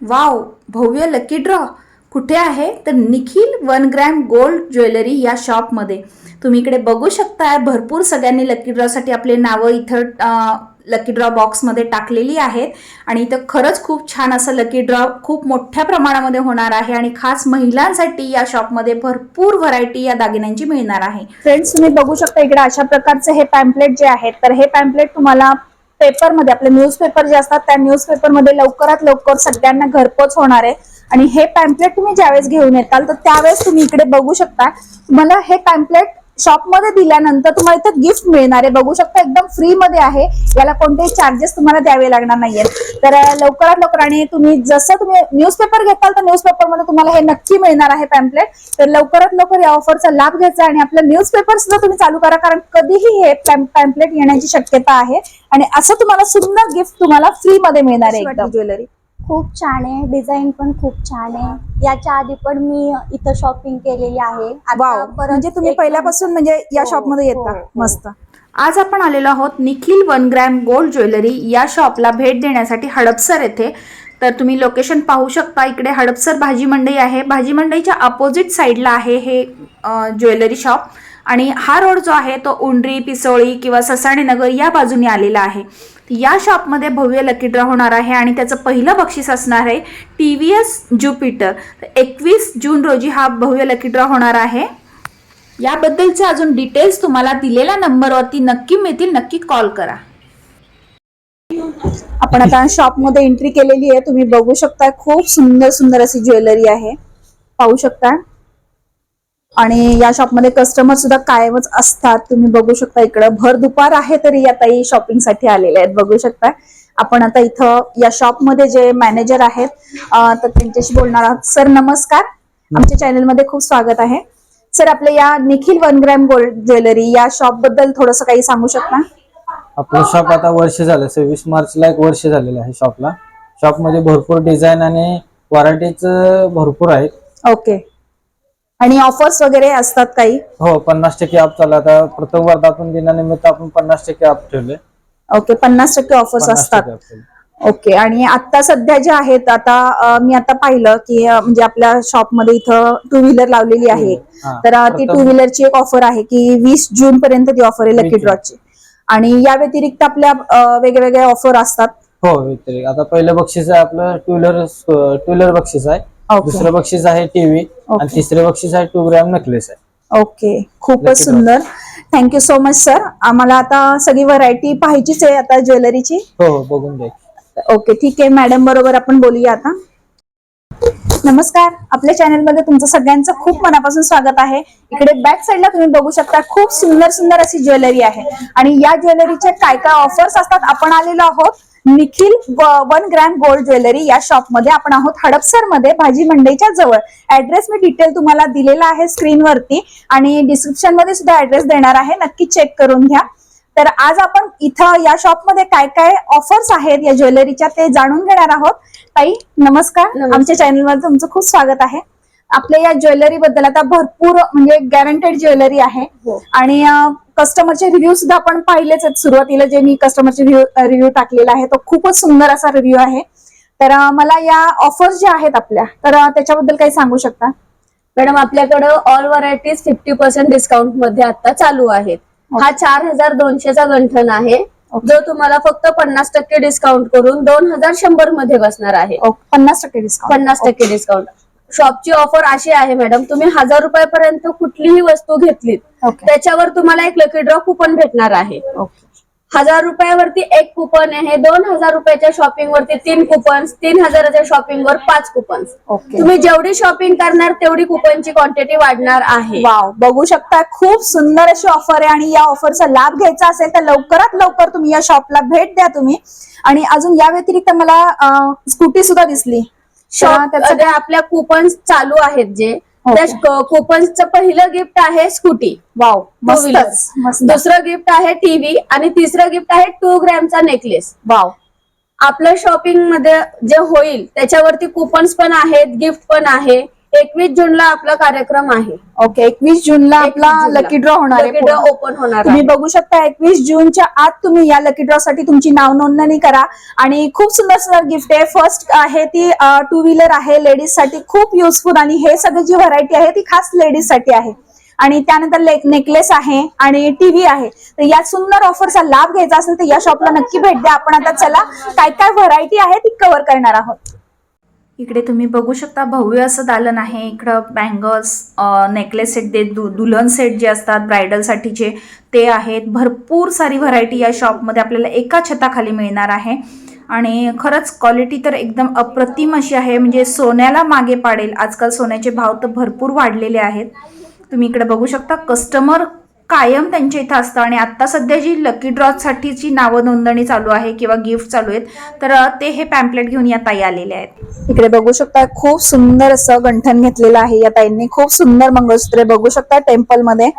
Wow भव्य lucky draw कुठे आहे? तर Nikhil one gram gold jewellery या शॉपमध्ये तुम्ही इकडे बघू शकता भरपूर सगळ्यांनी लकी ड्रॉसाठी आपले नावं इथं लकी ड्रॉ बॉक्समध्ये टाकलेली आहेत. आणि इथं खरंच खूप छान असं लकी ड्रॉ खूप मोठ्या प्रमाणामध्ये होणार आहे आणि खास महिलांसाठी या शॉपमध्ये भरपूर व्हरायटी या दागिन्यांची मिळणार आहे. फ्रेंड्स तुम्ही बघू शकता इकडे अशा प्रकारचे हे पॅम्पलेट जे आहेत. तर हे पॅम्पलेट तुम्हाला पेपरमध्ये आपले न्यूजपेपर जे असतात त्या न्यूजपेपरमध्ये लवकरात लवकर सगळ्यांना घरपोच होणार आहे. आणि हे पॅम्पलेट तुम्ही ज्यावेळेस घेऊन येताल तर त्यावेळेस तुम्ही इकडे बघू शकता. तुम्हाला हे पॅम्पलेट शॉपमध्ये दिल्यानंतर तुम्हाला इथं गिफ्ट मिळणार आहे. बघू शकता एकदम फ्री मध्ये आहे. याला कोणतेही चार्जेस तुम्हाला द्यावे लागणार नाहीयेत. तर लवकरात लवकर आणि तुम्ही जसं तुम्ही न्यूजपेपर घेताल तर न्यूजपेपरमध्ये तुम्हाला हे नक्की मिळणार आहे पॅम्पलेट तर लवकरात लवकर या ऑफरचा लाभ घ्यायचा आणि आपलं न्यूजपेपर सुद्धा तुम्ही चालू करा. कारण कधीही हे पॅम्पलेट येण्याची शक्यता आहे. आणि असं तुम्हाला सुंदर गिफ्ट तुम्हाला फ्री मध्ये मिळणार आहे एकदम. ज्वेलरी खूप छान आहे. डिझाईन पण खूप छान आहे. याच्या आधी पण मी इथं शॉपिंग केलेली आहे. आता वाव. परत म्हणजे तुम्ही एक- पहिल्यापासून म्हणजे या हो, शॉपमध्ये येता. हो, हो. मस्त. आज आपण आलेलो आहोत Nikhil one gram gold jewellery या शॉपला भेट देण्यासाठी हडपसर येथे. तर तुम्ही लोकेशन पाहू शकता. इकडे हडपसर भाजी मंडई आहे. भाजी मंडईच्या अपोजिट साईडला आहे हे अ, ज्वेलरी शॉप आणि हा रोड जो आहे तो उंडरी पिसोळी किंवा ससाणेनगर या बाजूने आलेला आहे. या शॉपमध्ये भव्य लकी ड्रॉ होणार आहे आणि त्याचं पहिलं बक्षीस असणार आहे टी व्ही एस ज्युपिटर एकवीस जून रोजी हा भव्य लकी ड्रॉ होणार आहे. याबद्दलचे अजून डिटेल्स तुम्हाला दिलेल्या नंबरवरती नक्की मिळतील नक्की कॉल करा. आपण आता शॉपमध्ये एंट्री केलेली आहे. तुम्ही बघू शकता खूप सुंदर सुंदर अशी ज्वेलरी आहे. पाहू शकता. आणि या शॉपमध्ये कस्टमर सुद्धा कायमच असतात. तुम्ही बघू शकता इकडं भर दुपार आहे तरी आता शॉपिंगसाठी आलेले आहेत. बघू शकता. आपण आता इथं या शॉपमध्ये जे मॅनेजर आहेत तर त्यांच्याशी बोलणार आहोत. सर नमस्कार. आमच्या चॅनलमध्ये खूप स्वागत आहे. सर आपल्या या Nikhil one gram gold jewellery या शॉपबद्दल थोडस काही सांगू शकता? आपलं शॉप आता वर्ष झालं. सव्वीस मार्चला एक वर्ष झालेलं आहे शॉपला शॉपमध्ये भरपूर डिझाईन आणि व्हरायटीज भरपूर आहेत. ओके आणि ऑफर्स वगैरे असतात काही हो पन्नास टक्के ऑफ चालू आहे. आता प्रथम वर्धापन दिनानिमित्त आपण पन्नास टक्के ऑफ ठेवले ओके पन्नास टक्के ऑफर्स असतात. ओके आणि आता सध्या जे आहेत आता मी आता पाहिलं की म्हणजे आपल्या शॉपमध्ये इथं टू व्हीलर लावलेली आहे हा. तर अं, ती टू व्हीलरची एक ऑफर आहे की वीस जून पर्यंत ती ऑफर आहे लकी 20 जून. ड्रॉची आणि या व्यतिरिक्त आपल्या वेगवेगळ्या ऑफर असतात हो व्यतिरिक्त आता पहिलं बक्षीस आहे आपलं टू व्हीलर टू व्हीलर बक्षीस आहे दुसरं बक्षीस आहे टीव्ही. आणि तिसरं बक्षीस आहे टू ग्रॅम नेकलेस आहे. ओके खूपच. सुंदर. थँक्यू सो मच सर आम्हाला आता सगळी व्हरायटी पाहायचीच आहे आता ज्वेलरीची हो हो बघून घ्या. ओके ठीक आहे. मॅडम बरोबर आपण बोलूया आता. नमस्कार. आपल्या चॅनलमध्ये तुमचं सगळ्यांचं खूप मनापासून स्वागत आहे. इकडे बॅक साईडला तुम्ही बघू शकता खूप सुंदर सुंदर अशी ज्वेलरी आहे. आणि या ज्वेलरीचे काय काय ऑफर्स असतात आपण आलेलो आहोत. Nikhil one gram gold jewellery या शॉपमध्ये आपण आहोत. हडपसरमध्ये भाजी मंडईच्या जवळ. ऍड्रेस मी डिटेल तुम्हाला दिलेला आहे स्क्रीनवरती आणि डिस्क्रिप्शनमध्ये सुद्धा ऍड्रेस देणार आहे. नक्की चेक करून घ्या. तर आज आपण इथं या शॉपमध्ये काय काय ऑफर्स आहेत या ज्वेलरीच्या ते जाणून घेणार आहोत. ताई नमस्कार. आमच्या चॅनलवर तुमचं खूप स्वागत आहे. आपल्या या ज्वेलरी बद्दल आता भरपूर म्हणजे गॅरंटेड ज्वेलरी आहे. हो. आणि कस्टमरचे रिव्ह्यू सुद्धा आपण पाहिलेच आहेत सुरुवातीला जे मी कस्टमरचे रिव्ह्यू टाकलेला आहे तो खूपच सुंदर असा रिव्ह्यू आहे. तर मला या ऑफर्स ज्या आहेत आपल्या तर त्याच्याबद्दल काही सांगू शकता? मॅडम आपल्याकडं ऑल व्हरायटीज फिफ्टी पर्सेंट डिस्काउंटमध्ये आता चालू आहेत. हा चार हजार दोनशेचा गंठन आहे. जो तुम्हाला फक्त पन्नास टक्के डिस्काउंट करून दोन हजार शंभरमध्ये बसणार आहे. पन्नास टक्के डिस्काउंट पन्नास टक्के डिस्काउंट शॉपची ऑफर अशी आहे मॅडम तुम्ही हजार रुपयापर्यंत कुठलीही वस्तू घेतलीत ओके त्याच्यावर तुम्हाला एक लकी ड्रॉ कुपन भेटणार आहे. ओके हजार रुपयावरती एक कुपन आहे दोन हजार रुपयाच्या शॉपिंग वरती तीन कुपन्स तीन हजाराच्या शॉपिंग वर पाच कुपन्स ओके तुम्ही जेवढी शॉपिंग करणार तेवढी कुपनची क्वांटिटी वाढणार आहे. वाव बघू शकता खूप सुंदर अशी ऑफर आहे आणि या ऑफरचा लाभ घ्यायचा असेल तर लवकरात लवकर तुम्ही या शॉपला भेट द्या तुम्ही. आणि अजून या व्यतिरिक्त मला स्कूटी सुद्धा दिसली. शॉप आपल्या कुपन्स चालू आहेत जे. ओके. त्या कुपन्सचं पहिलं गिफ्ट आहे स्कूटी वाव मस्त दुसरं गिफ्ट आहे टीव्ही आणि तिसरं गिफ्ट आहे टू ग्रॅमचा नेकलेस वाव आपलं शॉपिंगमध्ये जे होईल त्याच्यावरती कुपन्स पण आहेत गिफ्ट पण आहे. एकवीस जूनला आपला कार्यक्रम आहे. ओके एकवीस जूनला आपला 21 जूनला. लकी ड्रॉ होणार आहे लकी ड्रॉ पूर्ण. ओपन होणार तुम्ही आहे. बघू शकता एकवीस जूनच्या आत तुम्ही या लकी ड्रॉ साठी तुमची नाव नोंदणी करा. आणि खूप सुंदर सुंदर गिफ्ट आहे. फर्स्ट आहे ती टू व्हीलर आहे लेडीजसाठी. खूप युजफुल आणि हे सगळी जी व्हरायटी आहे ती खास लेडीजसाठी आहे. आणि त्यानंतर नेकलेस आहे आणि टीव्ही आहे. तर या सुंदर ऑफरचा लाभ घ्यायचा असेल तर या शॉपला नक्की भेट द्या. आपण आता चला काय काय व्हरायटी आहे ती कव्हर करणार आहोत. इकडे तुम्ही बघू शकता भव्य असं दालन आहे. इकडं बँगल्स नेकलेस सेट दे दु दुल्हन सेट जे असतात ब्रायडलसाठीचे ते आहेत. भरपूर सारी व्हरायटी या शॉपमध्ये आपल्याला एका छताखाली मिळणार आहे. आणि खरंच क्वालिटी तर एकदम अप्रतिम अशी आहे. म्हणजे सोन्याला मागे पाडेल. आजकाल सोन्याचे भाव तर भरपूर वाढलेले आहेत. तुम्ही इकडे बघू शकता कस्टमर कायम त्यांच्या इथं असतं. आणि आत्ता सध्या जी लकी ड्रॉसाठीची नावं नोंदणी चालू आहे किंवा गिफ्ट चालू आहेत तर ते हे पॅम्पलेट घेऊन या ताई आलेले आहेत. इकडे बघू शकता खूप सुंदर असं गंठन घेतलेलं आहे या ताईंनी. खूप सुंदर मंगळसूत्रे बघू शकता टेम्पलमध्ये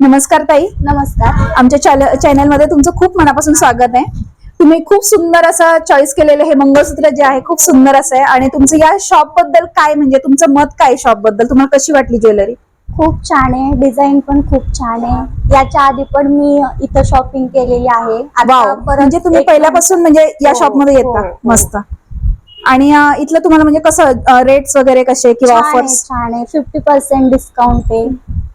नमस्कार ताई. नमस्कार. आमच्या चॅनलमध्ये तुमचं खूप मनापासून स्वागत आहे. तुम्ही खूप सुंदर असं चॉईस केलेलं हे मंगळसूत्र जे आहे खूप सुंदर असं आहे. आणि तुमचं या शॉपबद्दल काय म्हणजे तुमचं मत काय शॉपबद्दल? तुम्हाला कशी वाटली ज्वेलरी खूप छान आहे. डिझाईन पण खूप छान आहे. याच्या आधी पण मी इथं शॉपिंग केलेली आहे. आता वाव. परत म्हणजे तुम्ही एक- पहिल्यापासून म्हणजे या हो, शॉपमध्ये येता. हो, हो. मस्त. आणि अं, इथलं तुम्हाला म्हणजे कसं रेट्स वगैरे कसे किंवा छान आहे ऑफर्स छान आहे. फिफ्टी पर्सेंट डिस्काउंट आहे.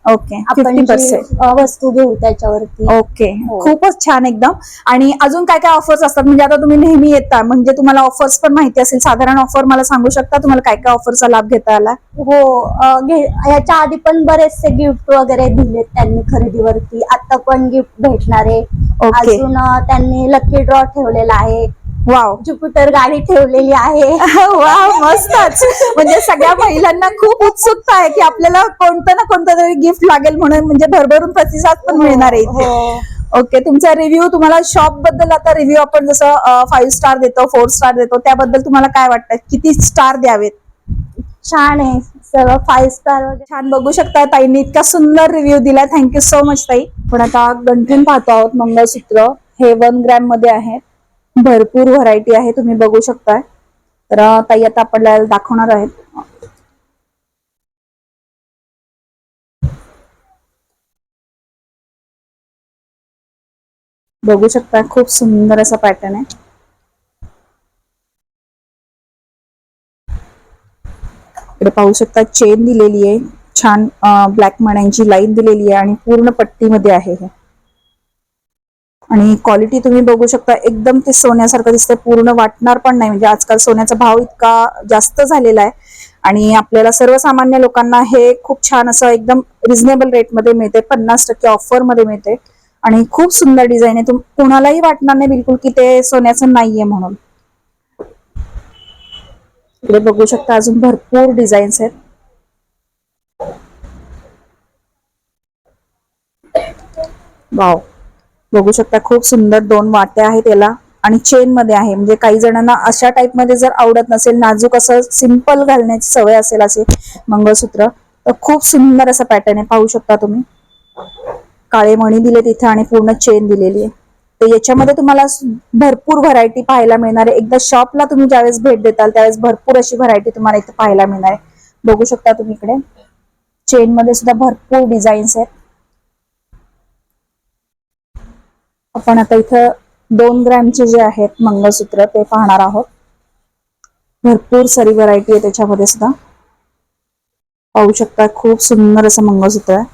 ओके आपण जी, अ, वस्तू घेऊ त्याच्यावरती. ओके हो. खूपच छान एकदम. आणि अजून काय काय ऑफर्स असतात? म्हणजे आता तुम्ही नेहमी येता म्हणजे तुम्हाला ऑफर्स पण माहिती असेल. साधारण ऑफर मला सांगू शकता तुम्हाला काय काय ऑफरचा लाभ घेता आला? हो अ, घे याच्या आधी पण बरेचसे गिफ्ट वगैरे दिलेत त्यांनी खरेदीवरती. आता पण गिफ्ट भेटणार आहे. ओके अजून अ, त्यांनी लकी ड्रॉ ठेवलेला आहे. वाव ज्युपिटर गाडी ठेवलेली आहे. वा मस्तच. म्हणजे सगळ्या महिलांना खूप उत्सुकता आहे की आपल्याला कोणतं ना कोणतं तरी गिफ्ट लागेल म्हणून म्हणजे भरभरून प्रतिसाद पण मिळणार आहे इथे. हो. ओके तुमचा रिव्ह्यू तुम्हाला शॉपबद्दल आता रिव्ह्यू आपण जसं फाईव्ह स्टार देतो फोर स्टार देतो त्याबद्दल तुम्हाला काय वाटतं? किती स्टार द्यावेत? छान आहे. सगळं फाईव्ह स्टार वगैरे. छान. बघू शकता ताईंनी इतका सुंदर रिव्ह्यू दिला थँक्यू सो मच ताई. पण आता गंठन पाहतो आहोत मंगळसूत्र. हे वन ग्रॅममध्ये आहे. भरपूर व्हरायटी आहे तुम्ही बघू शकताय. तर ताई आता आपल्याला दाखवणार आहेत. बघू शकता खूप सुंदर असा पॅटर्न आहे. इकडे पाहू शकता चेन दिलेली आहे. छान ब्लॅक मण्यांची लाईन दिलेली आहे आणि पूर्ण पट्टीमध्ये आहे हे. आणि क्वालिटी तुम्ही बघू शकता एकदम ते सोन्यासारखं दिसतंय. पूर्ण वाटणार पण नाही. म्हणजे आजकाल सोन्याचा भाव इतका जास्त झालेला आहे. आणि आपल्याला सर्वसामान्य लोकांना हे खूप छान असं एकदम रिझनेबल रेटमध्ये मिळते. पन्नास टक्के ऑफरमध्ये मिळते. आणि खूप सुंदर डिझाईन आहे. तुम कोणालाही वाटणार नाही बिलकुल की ते सोन्याचं नाहीये म्हणून. इकडे बघू शकता अजून भरपूर डिझाईन्स आहेत. वाव बघू शकता खूप सुंदर दोन वाट्या आहेत याला आणि चेन मध्ये आहे. म्हणजे काही जणांना अशा टाइपमध्ये जर आवडत नसेल नाजूक असं सिंपल घालण्याची सवय असेल असे मंगळसूत्र तर खूप सुंदर असं पॅटर्न आहे. पाहू शकता तुम्ही. काळे मणी दिले तिथे आणि पूर्ण चेन दिलेली आहे. तर याच्यामध्ये तुम्हाला भरपूर व्हरायटी पाहायला मिळणार आहे. एकदा शॉपला तुम्ही ज्यावेळेस भेट देताल त्यावेळेस भरपूर अशी व्हरायटी तुम्हाला इथे पाहायला मिळणार आहे. बघू शकता तुम्ही इकडे. चेन मध्ये सुद्धा भरपूर डिझाईन्स आहेत. आपण आता इथं दोन ग्रॅमचे जे आहेत मंगळसूत्र ते पाहणार आहोत. भरपूर सारी व्हरायटी आहे त्याच्यामध्ये सुद्धा. पाहू शकता खूप सुंदर असं मंगळसूत्र आहे.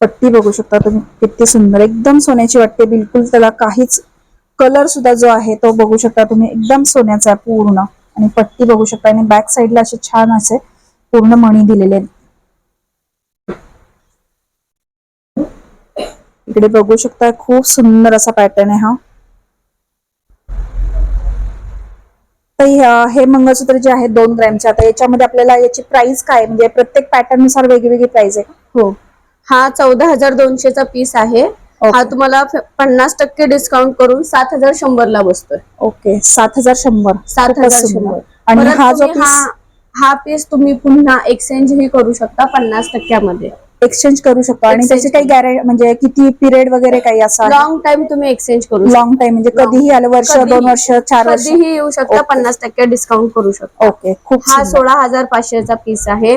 पट्टी बघू शकता तुम्ही किती सुंदर. एकदम सोन्याची वाटते बिलकुल त्याला काहीच कलर सुद्धा जो आहे तो बघू शकता तुम्ही. एकदम सोन्याचा आहे पूर्ण. आणि पट्टी बघू शकता. आणि बॅक साईडला असे छान असे पूर्ण मणी दिलेले आहेत. इकडे बघू शकता खूप सुंदर असा पॅटर्न आहे हा. तर हे मंगळसूत्र जे आहे दोन ग्रॅमचे आता याच्यामध्ये आपल्याला याची प्राइस काय? म्हणजे प्रत्येक पॅटर्ननुसार वेगवेगळी प्राइस आहे हो. हा चौदा हजार दोनशेचा पीस आहे हा तुम्हाला पन्नास टक्के डिस्काउंट करून सात हजार शंभरला बसतोय. ओके सात हजार शंभर सात हजार. शंभर आणि हा जो हा हा पीस तुम्ही पुन्हा एक्सचेंज ही करू शकता पन्नास टक्क्यामध्ये. एक्सचेंज करू शकतो आणि त्याची काही गॅरंटी म्हणजे किती पिरियड वगैरे काही असं लॉंग टाइम तुम्ही एक्सचेंज करू. लॉंग टाइम म्हणजे. कधीही आलं वर्ष. दोन वर्ष चार वर्ष कधीही येऊ शकता. पन्नास टक्के डिस्काउंट करू शकता ओके खूप हा. सोळा हजार पाचशेचा पीस आहे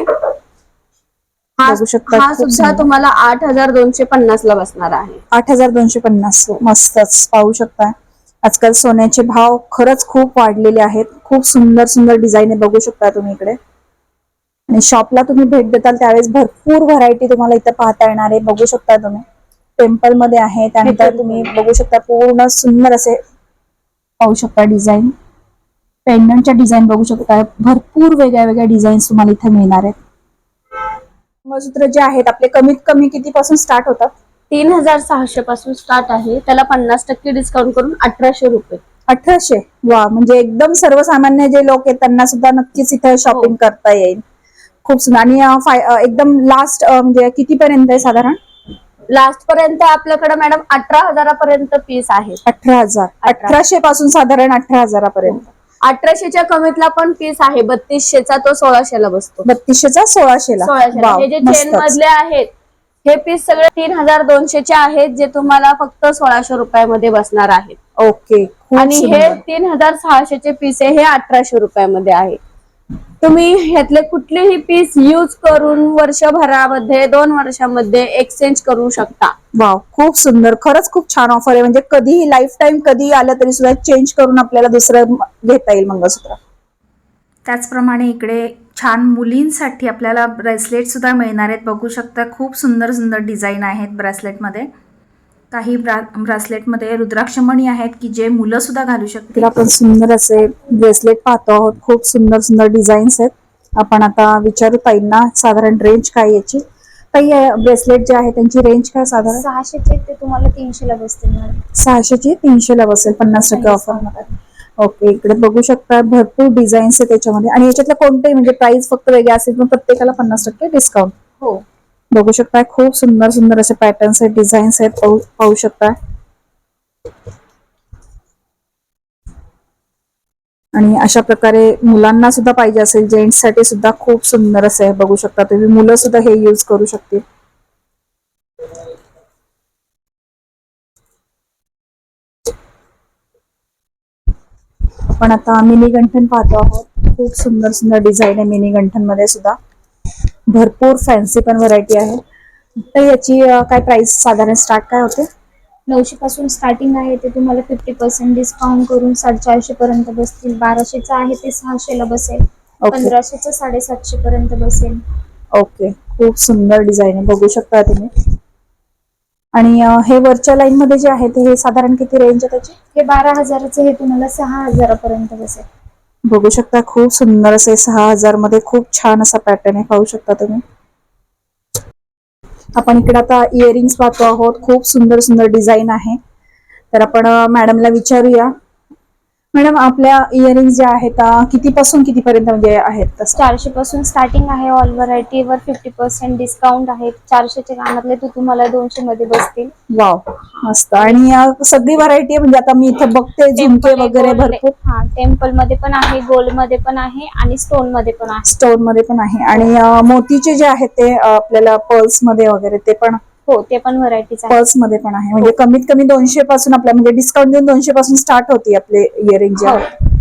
हा हा सुद्धा. तुम्हाला आठ हजार दोनशे पन्नास ला बसणार आहे आठ हजार दोनशे पन्नास मस्तच पाहू शकता आजकाल सोन्याचे भाव खरंच खूप वाढलेले आहेत खूप सुंदर सुंदर डिझाईन आहे बघू शकता तुम्ही इकडे आणि शॉपला तुम्ही भेट देताल त्यावेळेस भरपूर व्हरायटी तुम्हाला इथं पाहता येणार आहे. बघू शकता तुम्ही. टेम्पलमध्ये आहे त्यानंतर. तुम्ही बघू शकता पूर्ण सुंदर असे पाहू शकता डिझाईन पेंडंटच्या डिझाईन बघू शकता. भरपूर वेगळ्या वेगळ्या डिझाईन्स तुम्हाला इथे मिळणार आहेत. मंगळसूत्र जे आहेत आपले कमीत कमी कितीपासून स्टार्ट होतात? तीन हजार सहाशे पासून स्टार्ट आहे. त्याला पन्नास टक्के डिस्काउंट करून अठराशे रुपये. अठराशे? वा म्हणजे एकदम सर्वसामान्य जे लोक आहेत त्यांना सुद्धा नक्कीच इथे शॉपिंग करता येईल. खूप सुंदर. आणि फाय- एकदम लास्ट म्हणजे कितीपर्यंत आहे साधारण? लास्ट पर्यंत आपल्याकडे मॅडम अठरा हजारापर्यंत पीस आहे. अठरा हजार. अठरा. अठराशे पासून साधारण अठरा हजारापर्यंत. अठराशेच्या कमीतला पण पीस आहे. बत्तीसशेचा तो सोळाशेला बसतो. बत्तीसशेचा सोळाशेला. सोळाशेला. वाव, हे जे. चेन मधले आहेत हे पीस सगळे तीन हजार दोनशेचे आहेत जे तुम्हाला फक्त सोळाशे रुपयामध्ये बसणार आहेत. ओके आणि हे. तीन हजार सहाशेचे पीस आहे हे अठराशे रुपयामध्ये आहे. तुम्ही ह्यातले कुठलेही पीस यूज करून वर्षभरामध्ये दोन वर्षामध्ये एक्सचेंज करू शकता. वाव खूप सुंदर. खरंच खूप छान ऑफर आहे. म्हणजे कधीही लाईफ टाईम कधी आलं तरी सुद्धा चेंज करून आपल्याला दुसरं घेता येईल मंगळसूत्र. त्याचप्रमाणे इकडे छान मुलींसाठी आपल्याला ब्रेसलेट सुद्धा मिळणार आहेत. बघू शकता खूप सुंदर सुंदर डिझाईन आहेत ब्रेसलेटमध्ये काही ब्रा ब्रासलेटमध्ये रुद्राक्षमणी आहेत की जे मुलं सुद्धा घालू शकतील. तिला आपण सुंदर असे ब्रेसलेट पाहतो आहोत. खूप सुंदर सुंदर डिझाईन्स आहेत. आपण आता विचारू ताईंना साधारण रेंज काय याची? ताई ब्रेसलेट जे आहे त्यांची रेंज काय साधारण? सहाशेचे ते तुम्हाला तीनशेला बसतील सहाशेची तीनशेला बसेल पन्नास टक्के ऑफर ओके इकडे बघू शकता भरपूर डिझाईन्स आहे त्याच्यामध्ये आणि याच्यातलं कोणतेही म्हणजे प्राइस फक्त वेगळे असेल पण प्रत्येकाला पन्नास टक्के डिस्काउंट हो. बघू शकताय खूप सुंदर सुंदर असे पॅटर्न्स आहेत डिझाईन्स आहेत पाहू पाहू आणि अशा प्रकारे मुलांना सुद्धा पाहिजे असेल जेंट्ससाठी सुद्धा खूप सुंदर असे आहे बघू शकता तुम्ही. मुलं सुद्धा हे यूज करू शकतील. आपण आता मिनी गंठन पाहतो आहोत. खूप सुंदर सुंदर डिझाईन आहे मिनी गंठनमध्ये सुद्धा. भरपूर फॅन्सी पण व्हरायटी आहे. तर याची काय प्राइस साधारण स्टार्ट काय होते? नऊशे पासून स्टार्टिंग आहे. ते तुम्हाला फिफ्टी पर्सेंट डिस्काउंट करून साडेचारशे पर्यंत बसतील. बाराशेचं आहे ते सहाशेला बसेल. पंधराशेचं साडेसातशे पर्यंत बसेल. ओके खूप सुंदर डिझाईन आहे. बघू शकता तुम्ही. आणि हे वरच्या लाईन मध्ये जे आहे ते हे साधारण किती रेंज आहे त्याची? हे बारा हजाराचं हे तुम्हाला सहा हजारापर्यंत बसेल. बघू शकता खूप सुंदर असे सहा हजारमध्ये खूप छान असा पॅटर्न आहे. पाहू शकता तुम्ही. आपण इकडे आता इयरिंग्स पाहतो आहोत. खूप सुंदर सुंदर डिझाईन आहे. तर आपण मॅडमला विचारूया. मॅडम आपल्या इयरिंग्स ज्या आहेत कितीपासून कितीपर्यंत म्हणजे आहेत? चारशे पासून स्टार्टिंग आहे ऑल व्हरायटीवर फिफ्टी पर्सेंट डिस्काउंट आहे. चारशेचे कानातले ते तुम्हाला दोनशे मध्ये बसतील. वाव मस्त. आणि अं, सगळी व्हरायटी म्हणजे आता मी इथे बघते झुमके Temple वगैरे gold- भरपूर. हा टेम्पलमध्ये पण आहे गोल्डमध्ये पण आहे आणि स्टोनमध्ये पण आहे. स्टोनमध्ये पण आहे. आणि अं, मोतीचे जे आहेत ते अं, आपल्याला पर्ल्समध्ये वगैरे ते पण हो ते पण व्हरायटीज आहे. पर्ल्समध्ये पण आहे. म्हणजे कमीत कमी दोनशे पासून आपल्या म्हणजे डिस्काउंट देऊन दोनशे पासून स्टार्ट होती आपले इयरिंग जे हो.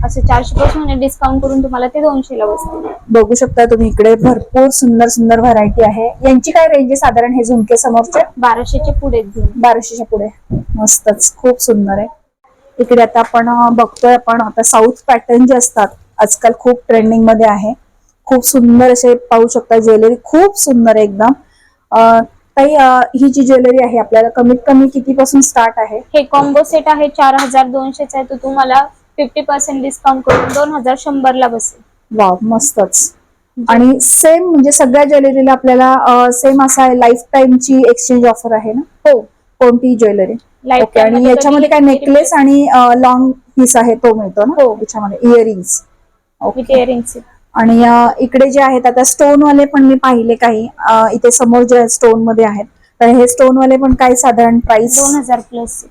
असं चारशे पासून डिस्काउंट करून तुम्हाला ते दोनशेला बसतील. बघू शकता तुम्ही इकडे भरपूर सुंदर सुंदर व्हरायटी आहे. यांची काय रेंज आहे? साधारण हे झुमके समोरचे? बाराशेचे पुढे घेऊन बाराशेच्या पुढे. मस्तच. खूप सुंदर आहे. इकडे आता आपण अं, बघतोय आपण आता साऊथ पॅटर्न जे असतात आजकाल खूप ट्रेंडिंगमध्ये आहे. खूप सुंदर असे पाहू शकता ज्वेलरी खूप सुंदर आहे एकदम. अं, ताई ही जी ज्वेलरी आहे आपल्याला कमीत कमी कितीपासून स्टार्ट आहे? हे कॉम्बो सेट आहे चार हजार दोनशेचा आहे तो तुम्हाला फिफ्टी पर्सेंट डिस्काउंट करून दोन हजार शंभरला बसेल. वाव मस्तच. आणि सेम म्हणजे सगळ्या ज्वेलरीला आपल्याला सेम असा लाईफ टाईमची एक्सचेंज ऑफर आहे ना? हो. कोणती ज्वेलरी? ओके आणि मध्ये याच्यामध्ये काय नेकलेस आणि लॉंग पीस आहे तो मिळतो ना? हो. त्याच्यामध्ये इयरिंग्स विथ इयरिंग्स आणि इकडे जे आहेत आता स्टोन वाले पण मी पाहिले काही. इथे समोर जे स्टोनमध्ये आहेत. तर हे स्टोन वाले पण काय साधारण प्राइस दोन हजार प्लस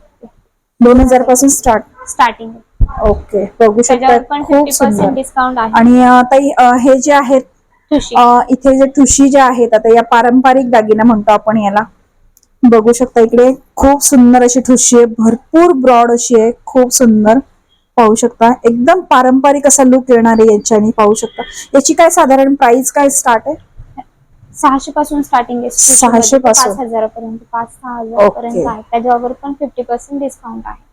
दोन हजारपासून स्टार्ट स्टार्टिंग ओके. बघू शकता. डिस्काउंट आणि ताई हे जे आहेत इथे जे ठुशी ज्या आहेत आता या पारंपरिक दागिना म्हणतो आपण याला. बघू शकता इकडे. खूप सुंदर अशी ठुशी आहे. भरपूर ब्रॉड अशी आहे. खूप सुंदर. पाहू शकता एकदम पारंपरिक असा लुक येणार आहे याच्याने पाहू शकता याची काय साधारण प्राइस काय स्टार्ट आहे सहाशे पासून स्टार्टिंग आहे. सहाशे पासून? पाच हजारापर्यंत पाच सहा हजारापर्यंत. आहे त्याच्यावर पण फिफ्टी पर्सेंट डिस्काउंट आहे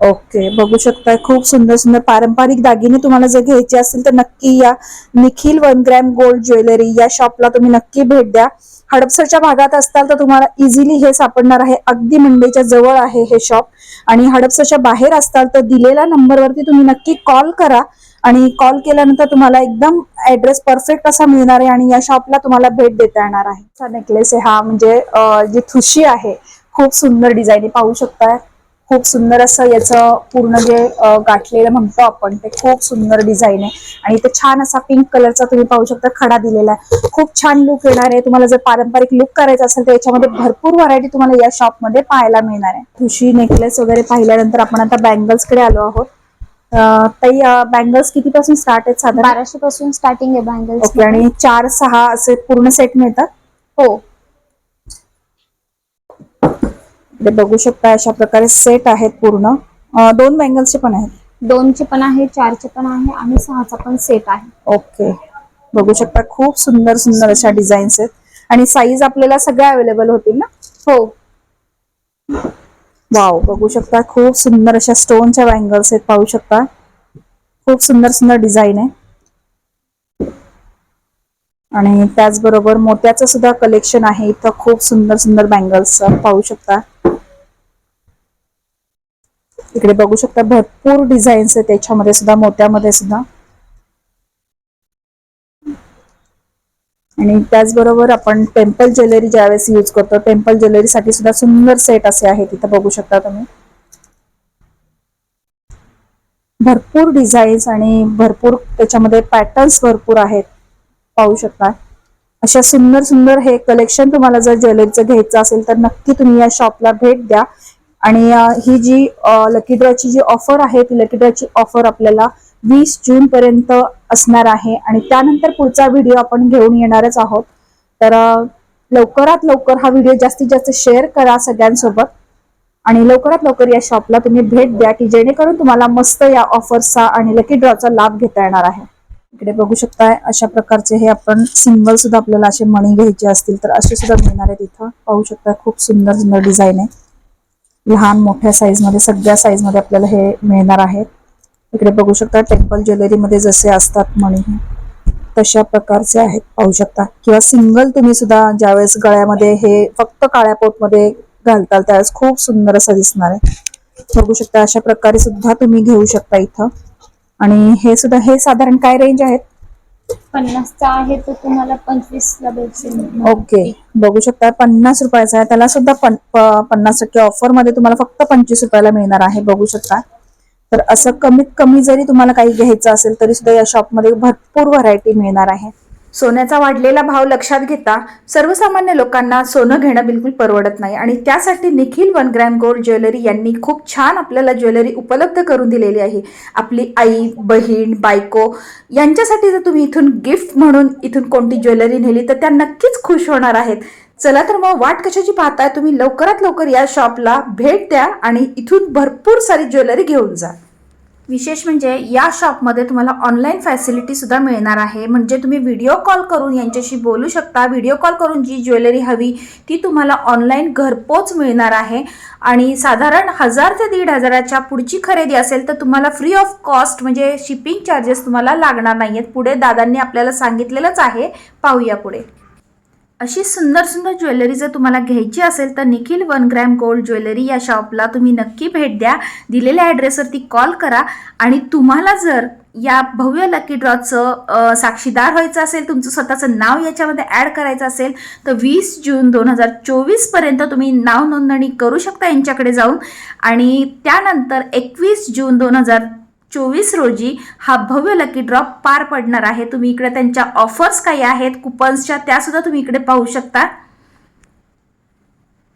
ओके बघू शकता खूप सुंदर सुंदर पारंपरिक दागिने तुम्हाला जर घ्यायचे असतील तर नक्की या Nikhil one gram gold jewellery या शॉपला तुम्ही नक्की भेट द्या. हडपसरच्या भागात असताल तर तुम्हाला इझिली हे सापडणार आहे. अगदी मुंबईच्या जवळ आहे हे शॉप. आणि हडपसरच्या बाहेर असताल तर दिलेल्या नंबरवरती तुम्ही नक्की कॉल करा. आणि कॉल केल्यानंतर तुम्हाला एकदम ऍड्रेस परफेक्ट असा मिळणार आहे आणि या शॉपला तुम्हाला भेट देता येणार आहे. हा नेकलेस आहे हा म्हणजे जी थुशी आहे खूप सुंदर डिझाईन पाहू शकताय. खूप सुंदर असं याचं पूर्ण जे गाठलेलं म्हणतो आपण ते खूप सुंदर डिझाईन आहे. आणि इथे छान असा पिंक कलरचा तुम्ही पाहू शकता खडा दिलेला आहे. खूप छान लुक येणार आहे. तुम्हाला जर पारंपरिक लुक करायचा असेल तर याच्यामध्ये भरपूर व्हरायटी तुम्हाला या शॉपमध्ये पाहायला मिळणार आहे. ठुशी नेकलेस वगैरे पाहिल्यानंतर आपण आता बँगल्सकडे आलो आहोत. ताई बँगल्स कितीपासून स्टार्ट आहेत साधारण? बाराशे पासून स्टार्टिंग आहे बँगल्स आणि चार सहा असे पूर्ण सेट मिळतात? हो. इकडे बघू शकता अशा प्रकारे सेट आहेत पूर्ण. दोन बँगल्सचे पण आहेत. दोनचे पण आहे चारचे पण आहे आणि सहाचा पण सेट आहे. ओके. बघू शकता खूप सुंदर सुंदर अशा डिझाईन्स आहेत. आणि साईज आपल्याला सगळ्या अवेलेबल होतील ना? हो. वाव बघू शकता खूप सुंदर अशा स्टोनच्या बँगल्स आहेत पाहू शकता. खूप सुंदर सुंदर डिझाईन आहे. आणि त्याचबरोबर मोत्याचं सुद्धा कलेक्शन आहे. इथं खूप सुंदर सुंदर बँगल्स पाहू शकता. इकडे बघू शकता भरपूर डिझाईन्स आहेत त्याच्यामध्ये सुद्धा मोत्यामध्ये सुद्धा. आणि त्याचबरोबर आपण टेम्पल ज्वेलरी ज्यावेळेस यूज करतो टेम्पल ज्वेलरीसाठी सुद्धा सुंदर सेट असे आहेत इथं बघू शकता तुम्ही. भरपूर डिझाईन्स आणि भरपूर त्याच्यामध्ये पॅटर्न्स भरपूर आहेत पाहू शकता. अशा सुंदर सुंदर हे कलेक्शन तुम्हाला जर ज्वेलरीचं घ्यायचं असेल तर नक्की तुम्ही या शॉपला भेट द्या. आणि ही जी लकी ड्रॉची जी ऑफर आहे ती लकी ड्रॉची ऑफर आपल्याला वीस जून पर्यंत असणार आहे. आणि त्यानंतर पुढचा व्हिडिओ आपण घेऊन येणारच आहोत. तर लवकरात लवकर हा व्हिडिओ जास्तीत जास्त शेअर करा सगळ्यांसोबत. आणि लवकरात लवकर या शॉपला तुम्ही भेट द्या की जेणेकरून तुम्हाला मस्त या ऑफरचा आणि लकी ड्रॉचा लाभ घेता येणार आहे. इकडे बघू शकताय अशा प्रकारचे हे आपण सिंगल सुद्धा आपल्याला असे मणी घ्यायचे असतील तर असे सुद्धा मिळणार आहेत इथं. पाहू शकता खूप सुंदर सुंदर डिझाईन आहे. लहान मोठ्या साईजमध्ये सगळ्या साईजमध्ये आपल्याला हे मिळणार आहेत इकडे बघू शकता टेम्पल ज्वेलरी मध्ये जसे असतात मणी तशा प्रकारचे आहेत पाहू शकता. किंवा सिंगल तुम्ही सुद्धा ज्यावेळेस गळ्यामध्ये हे फक्त काळ्या पोटमध्ये घालताल त्यावेळेस खूप सुंदर असं दिसणार आहे. बघू शकता अशा प्रकारे सुद्धा तुम्ही घेऊ शकता इथं. आणि हे सुद्धा हे साधारण काय रेंज आहेत? पन्नासचा आहे तो तुम्हाला पंचवीसला भेटेल ओके. बघू शकता पन्नास रुपयाचा आहे. त्याला सुद्धा पन्नास टक्के ऑफरमध्ये तुम्हाला फक्त पंचवीस रुपयाला मिळणार आहे. बघू शकता. तर असं कमीत कमी जरी तुम्हाला काही घ्यायचं असेल तरी सुद्धा या शॉपमध्ये भरपूर व्हरायटी मिळणार आहे. सोन्याचा वाढलेला भाव लक्षात घेता सर्वसामान्य लोकांना सोनं घेणं बिलकुल परवडत नाही. आणि त्यासाठी Nikhil one gram gold jewellery यांनी खूप छान आपल्याला ज्वेलरी उपलब्ध करून दिलेली आहे. आपली आई बहीण बायको यांच्यासाठी जर तुम्ही इथून गिफ्ट म्हणून इथून कोणती ज्वेलरी नेली तर त्या नक्कीच खुश होणार आहेत. चला तर मग वाट कशाची पाहताय? तुम्ही लवकरात लवकर या शॉपला भेट द्या आणि इथून भरपूर सारी ज्वेलरी घेऊन जा. विशेष म्हणजे या शॉपमध्ये तुम्हाला ऑनलाईन फॅसिलिटी सुद्धा मिळणार आहे. म्हणजे तुम्ही व्हिडिओ कॉल करून यांच्याशी बोलू शकता. व्हिडिओ कॉल करून जी ज्वेलरी हवी ती तुम्हाला ऑनलाईन घरपोच मिळणार आहे. आणि साधारण हजार ते दीड हजाराच्या पुढची खरेदी असेल तर तुम्हाला फ्री ऑफ कॉस्ट म्हणजे शिपिंग चार्जेस तुम्हाला लागणार नाही आहेत पुढे दादांनी आपल्याला सांगितलेलंच आहे. पाहूया पुढे. अशी सुंदर सुंदर ज्वेलरी जर तुम्हाला घ्यायची असेल तर Nikhil one gram gold jewellery या शॉपला तुम्ही नक्की भेट द्या. दिलेल्या ॲड्रेसवरती कॉल करा. आणि तुम्हाला जर या भव्य लकी ड्रॉचं साक्षीदार व्हायचं असेल तुमचं स्वतःचं नाव याच्यामध्ये ॲड करायचं असेल तर वीस जून दोन हजार चोवीसपर्यंत तुम्ही नाव नोंदणी करू शकता यांच्याकडे जाऊन. आणि त्यानंतर एकवीस जून दोन हजार चोवीस रोजी हा भव्य लकी ड्रॉप पार पडणार आहे. तुम्ही इकडे त्यांच्या ऑफर्स काही आहेत कुपन्सच्या त्या सुद्धा तुम्ही इकडे पाहू शकता.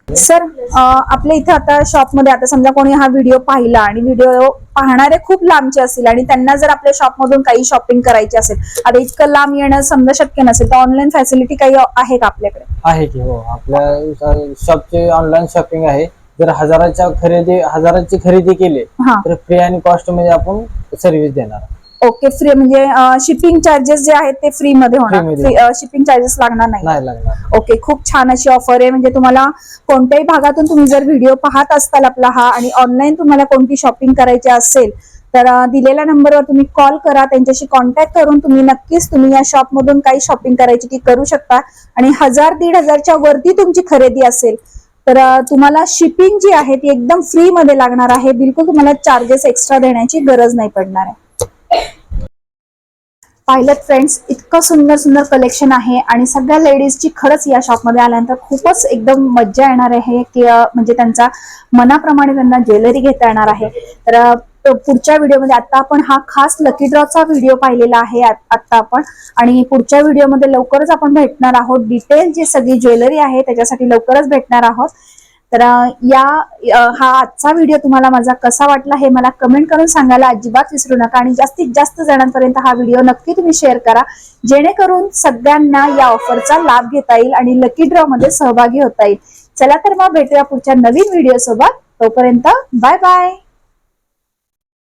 सर आपल्या इथे आता शॉपमध्ये आता समजा कोणी हा व्हिडिओ पाहिला आणि व्हिडिओ पाहणारे खूप लांबचे असतील आणि त्यांना जर आपल्या शॉपमधून काही शॉपिंग करायची असेल आता इतकं लांब येणं समजा शक्य नसेल तर ऑनलाईन फॅसिलिटी काही आहे का आपल्याकडे? आहे की हो. आपल्या शॉपचे ऑनलाईन शॉपिंग आहे. जर हजाराच्या खरेदी हजाराची खरेदी केली हा. तर फ्री आणि कॉस्टमध्ये आपण सर्व्हिस देणार. ओके फ्री म्हणजे शिपिंग चार्जेस जे आहेत ते फ्री मध्ये Free होणार. शिपिंग चार्जेस लागणार नाही. नाही लागणार. ओके खूप छान अशी ऑफर आहे. म्हणजे तुम्हाला कोणत्याही भागातून तुम्ही जर व्हिडिओ पाहत असताल आपला हा आणि ऑनलाईन तुम्हाला कोणती शॉपिंग करायची असेल तर अं, दिलेल्या नंबरवर तुम्ही कॉल करा. त्यांच्याशी कॉन्टॅक्ट करून तुम्ही नक्कीच तुम्ही या शॉपमधून काही शॉपिंग करायची ती करू शकता. आणि हजार दीड हजारच्या वरती तुमची खरेदी असेल तर तुम्हाला शिपिंग जी आहे ती एकदम फ्री मध्ये लागणार आहे. बिलकुल तुम्हाला चार्जेस एक्स्ट्रा देण्याची गरज नाही पडणार आहे. पाहिलं फ्रेंड्स इतकं सुंदर सुंदर कलेक्शन आहे आणि सगळ्या लेडीजची खरंच या शॉपमध्ये आल्यानंतर खूपच एकदम मज्जा येणार आहे. की म्हणजे त्यांचा मनाप्रमाणे त्यांना ज्वेलरी घेता येणार आहे. तर पुढच्या व्हिडिओमध्ये. आता आपण हा खास लकी ड्रॉचा व्हिडिओ पाहिलेला आहे आता आपण. आणि पुढच्या व्हिडिओमध्ये लवकरच आपण भेटणार आहोत. डिटेल जी सगळी ज्वेलरी आहे त्याच्यासाठी लवकरच भेटणार आहोत. तर या हा आजचा व्हिडिओ तुम्हाला माझा कसा वाटला हे मला कमेंट करून सांगायला अजिबात विसरू नका. आणि जास्तीत जास्त जणांपर्यंत हा व्हिडिओ नक्की तुम्ही शेअर करा. जेणेकरून सगळ्यांना या ऑफरचा लाभ घेता येईल आणि लकी ड्रॉ मध्ये सहभागी होता येईल. चला तर मग भेटूया पुढच्या नवीन व्हिडिओ सोबत. तोपर्यंत बाय बाय